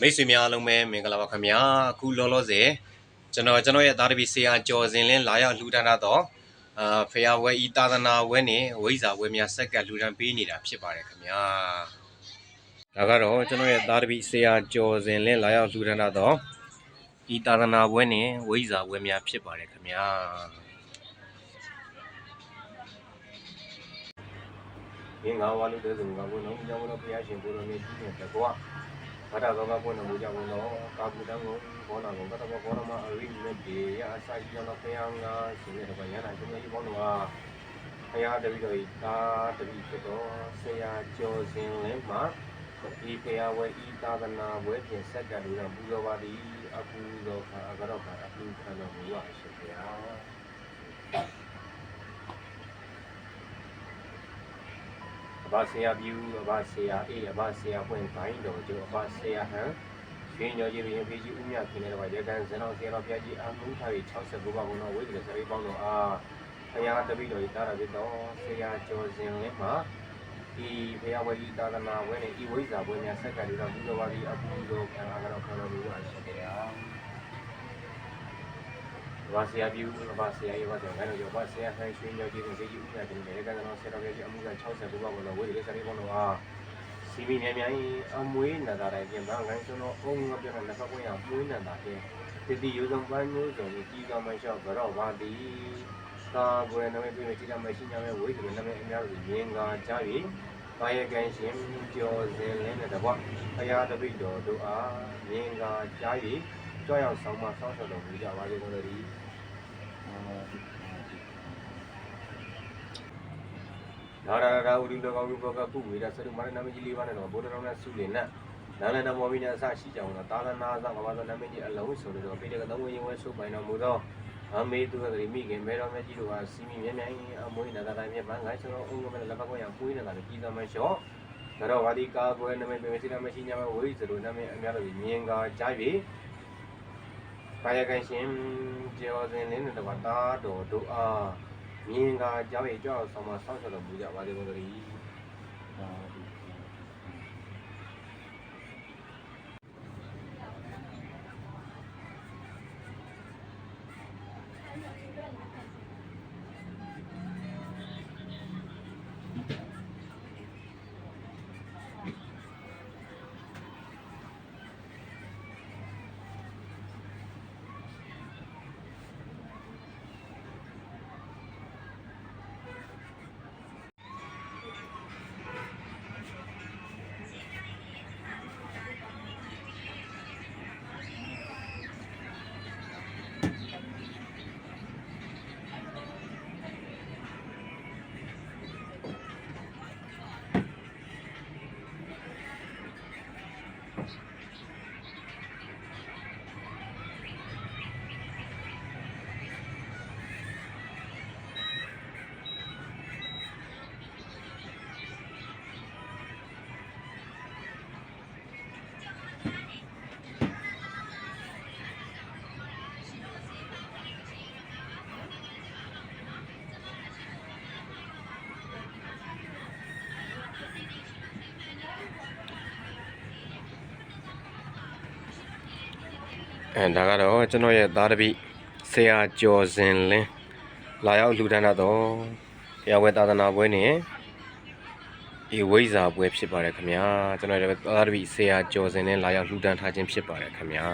မိတ်ဆွေများအားလုံးပဲမင်္ဂလာပါခင်ဗျာအခုလောလောဆယ်ကျွန်တော်ကျွန်တော်ရဲ့သားတပည့်ဆရာကျော်စင်လင်းလာရောက်လှူဒန်းတော့အာဖရာဝဲဤသာသနာဝဲနဲ့ဝိဇာဝဲများဆက်ကလှူဒန်းပေးနေတာဖြစ်ပါတယ်ခင်ဗျာဒါကတော့ကျွန်တော်ရဲ့သားတပည့်ဆရာကျော်စင်လင်းလာရောက်လှူဒန်းတော့ဤသာသနာဝဲနဲ့ဝိဇာဝဲများဖြစ်ပါတယ်ခင်ဗျာမင်္ဂလာပါလို့တဲ့သူကဘုန်းတော်ကြောင့်ဘုရားဘုရားရှင်ဘုရားမြတ်ကြီးနဲ့တကွာ ဘာသာတော်ကဘုန်းတော်မူကြဘုန်းတော်ကာပုတံကိုဘောနာကိုကတော့ဘောရမအရိမေတေယအစာကြီးတော်ဖယားငါရှင်ရဲ့ဘာရနာကျွန်တော်ဒီဘောတော်ကဖယားတပည့်တော်ဒါတပည့်ဖြစ်တော်ဆရာကျော်စင်လင်းမှာဒီဖယားဝဲဤသာသနာဝဲပြင်ဆက်ကလူတော်ပူဇော်ပါသည်အပူဇော်ခါအကတော့ခါအပူခံတော်မူပါရှင်ဖယား ဘဆရာပြူအဘဆရာအေးအဘဆရာပွင့်ခိုင်းတော်ကျိုးအဘဆရာဟန်ရွှေညောကြီးရင်ဖေးကြီးဦးမြခင်တဲ့ဘာရကန်ဇန်တော်ဆရာတော်ဘုရားကြီးအမှုထားပြီး69ပါးဘုံတော်ဝိသေဆရာပေါင်းတော်အားဘုရားတပိတော်ဤတာရဖြစ်တော်ဆရာကျော်စင်လင်းမှာဒီဘုရားဝိသာသနာဝဲနဲ့ဤဝိဇ္ဇာဝဲများဆက်ကလေးတော်ဘုရားပါသည်အပူဇော်ခံအားကတော့ခံတော်မူပါရှိတယ်အား ဘာဆရာပြူဘာဆရာရေဘာဆရာငါတို့ဘာဆရာဟန်ရွှေညောကြီးရင်ဖေးကြီးဦးမြခင်တဲ့ကန်ဇန်တော်ဆရာတော်ဘုရားကြီးအမှုက69ပါးဘုံတော်ဝိသေဆရာပေါင်းတော်အားစီမီနေမြိုင်အမွေးနန္တာတိုင်းပြင်ပန်းကိုင်းကျွန်တော်အုံငါပြတဲ့လက်ဖက်ကွင်းရမွေးနန္တာပြင်တတိယူဆုံးပန်းမျိုးစုံကြီးကြီးကောင်းမလျှောက်ကြတော့ပါသည်ကာကွယ်နမိတ်ပြင်ကြီးတမရှိညာမဲ့ဝိသုနမိတ်အများကြီးမြင်ကားကြ၍ကာယကံရှင်ကျော်စင်လင်းတဲ့တကွအရာတပိတော်တို့အားမြင်ကားကြ၍ ကြွရောက်ဆောင်မဆောင်းဆော်တော်မူကြပါစေကုန်သတည်းနာရရာဥဒိလောကဝိဘောကပုဝေရသရုမာရနာမကြီးလေးပါးနဲ့တော့ဘုရားတော်နဲ့ဆုလင်နဲ့နာလနာမောဘိနာအစရှိကြအောင်တော့တာလနာသကဘာသောနာမကြီးအလုံးစုံတို့ပိဋကသုံးဝင်းဝဲဆုပိုင်တော်မူသောအမေသူကတိမိခင်မဲတော်မြတ်ကြီးတို့ဟာစီမီမြဲမြဲအမွေးနာတာတိုင်းမြတ်ပန်းငိုင်းဆိုတော့အုံကမဲလက်ပတ်ကွန်ရမွေးနာတာကြီးတော်မလျှော့ဒါတော့ဝါဒီကာကွယ်နမိတ်ပေစီနာမရှိညာမဝိဇ္ဇရုနမိတ်အများတို့မြင်ကားကြား၍ ကာယကံရှင်ကျေော်စဉ်လင်းတဲ့တဝတာတော်တို့အားမြင်ကားကြား၍ကြောက်ဆောင်မဆောက်ရှောက်တော်မူကြပါစေကုန်သတည်း အဲဒါကတော့ကျွန်တော်ရဲ့သားတပိဆရာကျော်စင်လင်းလာရောက်လူဒန်းတော့ဘုရားဝဲသာသနာပွဲနဲ့ဒီဝိဇ္ဇာပွဲဖြစ်ပါတယ်ခင်ဗျာကျွန်တော်ရဲ့သားတပိဆရာကျော်စင်လင်းလာရောက်လူဒန်းထားခြင်းဖြစ်ပါတယ်ခင်ဗျာ